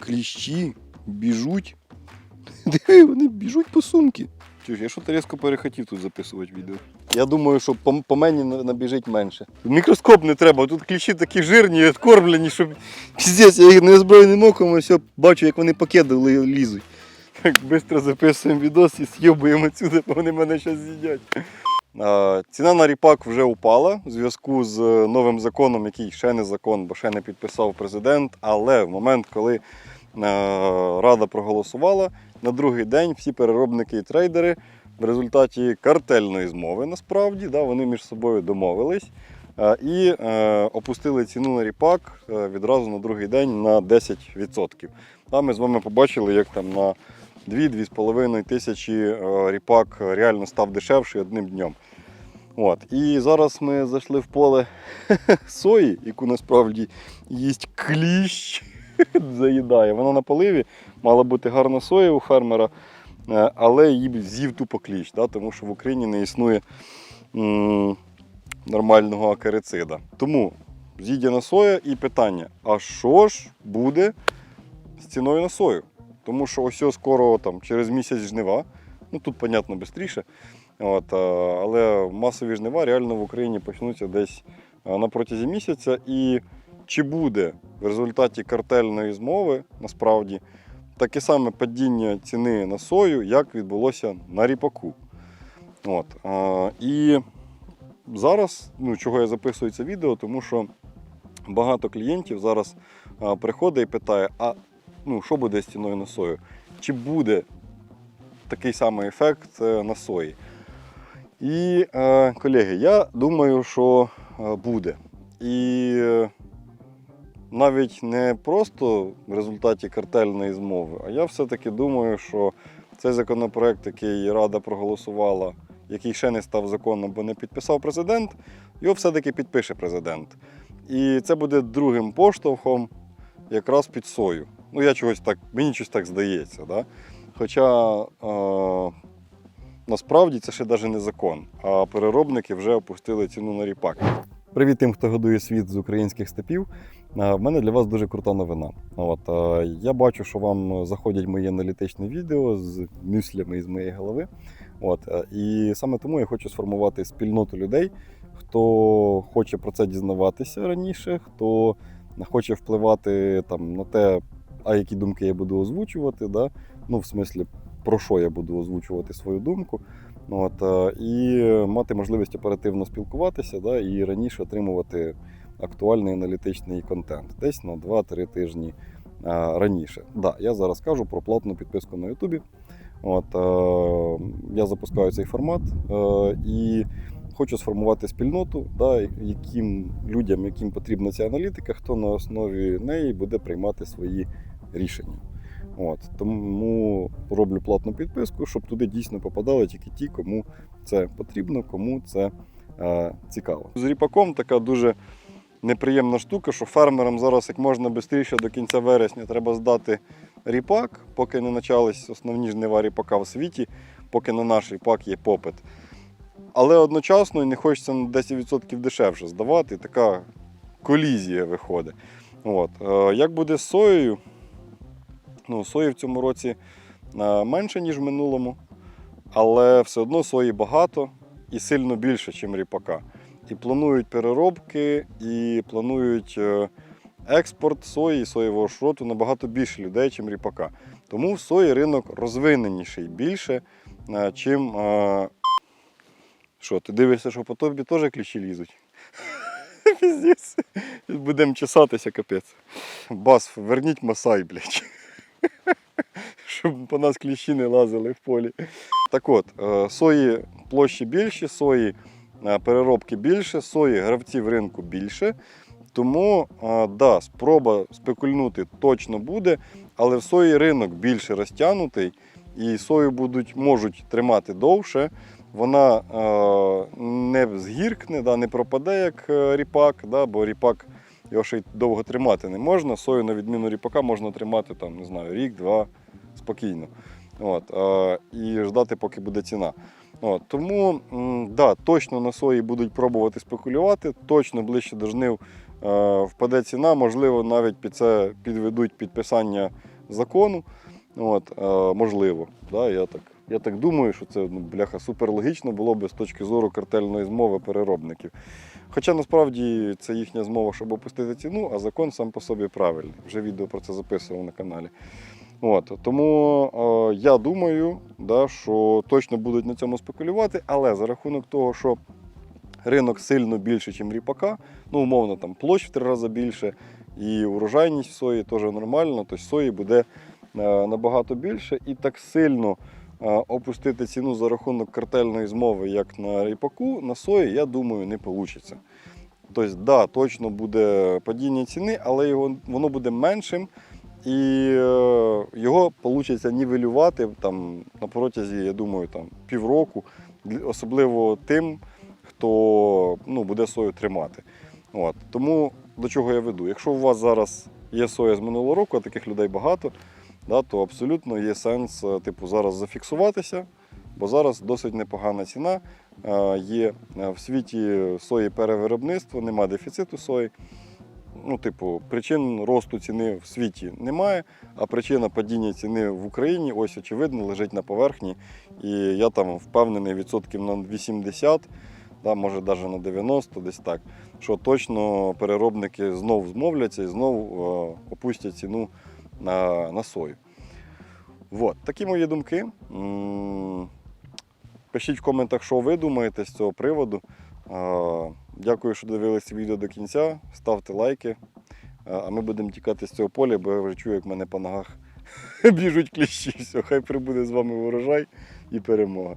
кліщі біжуть. Диви, вони біжуть по сумки. Чуєш, я що то різко перехотів тут записувати відео. Я думаю, що по, по мені набіжить менше. Мікроскоп не треба, тут кліщі такі жирні, відкормлені, що піздець, я їх неозброєним оком ось бачу, як вони пакети лізуть. Так швидко записуємо відос і з'єбуємо отсюди, бо вони мене зараз з'їдять. Ціна на ріпак вже упала в зв'язку з е, новим законом, який ще не закон, бо ще не підписав президент. Але в момент, коли е, Рада проголосувала, на другий день всі переробники і трейдери в результаті картельної змови насправді да, вони між собою домовились е, і опустили ціну на ріпак відразу на другий день на 10%. Там ми з вами побачили, як там на 2-2,5 тисячі е, ріпак реально став дешевший одним днем. От. І зараз ми зайшли в поле сої, яку насправді їсть кліщ, заїдає. Вона на поливі, мала бути гарна соя у фермера, е, але її з'їв тупо кліщ, да, тому що в Україні не існує м, нормального акарицида. Тому з'їдена соя і питання: а що ж буде з ціною на сою? Тому що ось скоро там, через місяць жнива, ну тут, понятно, швидше. Але масові жнива реально в Україні почнуться десь на протязі місяця. І чи буде в результаті картельної змови насправді таке саме падіння ціни на сою, як відбулося на ріпаку? От, і зараз, ну, чого я записую це відео, тому що багато клієнтів зараз приходить і питає, а ну, що буде з ціною на сою? Чи буде такий самий ефект е, на сої? І, е, колеги, я думаю, що е, буде. І е, навіть не просто в результаті картельної змови, а я все-таки думаю, що цей законопроект, який Рада проголосувала, який ще не став законом, бо не підписав президент, його все-таки підпише президент. І це буде другим поштовхом якраз під сою. Ну, я чогось так, мені щось так здається. Да? Хоча е, насправді це ще навіть не закон, а переробники вже опустили ціну на ріпак. Привіт тим, хто годує світ з українських степів. Е, В мене для вас дуже крута новина. От, е, я бачу, що вам заходять мої аналітичні відео з мюслями із моєї голови. От, е, і саме тому я хочу сформувати спільноту людей, хто хоче про це дізнаватися раніше, хто хоче впливати там, на те, а які думки я буду озвучувати. Да? Ну, в смислі, про що я буду озвучувати свою думку. От, е, і мати можливість оперативно спілкуватися да, і раніше отримувати актуальний аналітичний контент десь на 2-3 тижні е, раніше. Да, я зараз кажу про платну підписку на Ютубі. Е, я запускаю цей формат і хочу сформувати спільноту, да, яким людям, яким потрібна ця аналітика, хто на основі неї буде приймати свої рішення. От, тому роблю платну підписку, щоб туди дійсно попадали тільки ті, кому це потрібно, кому це е, цікаво. З ріпаком така дуже неприємна штука, що фермерам зараз як можна швидше до кінця вересня треба здати ріпак, поки не почались основні жнива ріпака в світі, поки на наш ріпак є попит. Але одночасно не хочеться на 10% дешевше здавати, така колізія виходить. От. Е, Як буде з соєю? Ну, сої в цьому році е, менше, ніж в минулому, але все одно сої багато і сильно більше, ніж ріпака. І планують переробки, і планують е, експорт сої і соєвого шроту набагато більше людей, ніж ріпака. Тому в сої ринок розвиненіший більше, е, чим. Що, ти дивишся, що по тобі теж кліщі лізуть? Піздець. Будемо чесатися, капець. Бас, верніть масай, блядь. Щоб по нас кліщі не лазили в полі. Так от, е, сої площі більші, сої е, переробки більше, сої гравців ринку більше. Тому, е, да, спроба спекульнути точно буде, але в сої ринок більше розтягнутий, і сою будуть, можуть тримати довше. Вона е, не згіркне, да, не пропаде, як ріпак, да, бо ріпак його ще й довго тримати не можна. Сою, на відміну ріпака, можна тримати там, не знаю, рік-два спокійно. От, е, і ждати, поки буде ціна. От, тому м, да, точно на сої будуть пробувати спекулювати, точно ближче до жнив е, впаде ціна, можливо, навіть під це підведуть підписання закону. От, е, можливо, да, я, так, я так думаю, що це ну, бляха супер логічно було би з точки зору картельної змови переробників. Хоча насправді це їхня змова, щоб опустити ціну, а закон сам по собі правильний. Вже відео про це записував на каналі. От, тому е, я думаю, да, що точно будуть на цьому спекулювати, але за рахунок того, що ринок сильно більше, ніж ріпака, ну, умовно, там площ в три рази більше, і урожайність сої теж нормально, то сої буде е, набагато більше. І так сильно е, опустити ціну за рахунок картельної змови, як на ріпаку, на сої, я думаю, не вийде. Тобто, да, точно буде падіння ціни, але його, воно буде меншим. І е, його вийде нівелювати там, на протязі, я думаю, там, півроку, особливо тим, хто ну, буде сою тримати. От. Тому до чого я веду? Якщо у вас зараз є соя з минулого року, а таких людей багато, да, то абсолютно є сенс е, типу, зараз зафіксуватися, бо зараз досить непогана ціна. Е, Є в світі сої перевиробництво, нема дефіциту сої. Ну, типу, причин росту ціни в світі немає, а причина падіння ціни в Україні ось очевидно лежить на поверхні. І я там впевнений відсотків на 80, да, може навіть на 90, десь так, що точно переробники знов змовляться і знов е, опустять ціну на, на сою. Вот, такі мої думки. Пишіть в коментах, що ви думаєте з цього приводу. Дякую, що дивилися відео до кінця. Ставте лайки. А ми будемо тікати з цього поля, бо я вже чую, як в мене по ногах біжуть кліщі. Все, хай прибуде з вами урожай і перемога.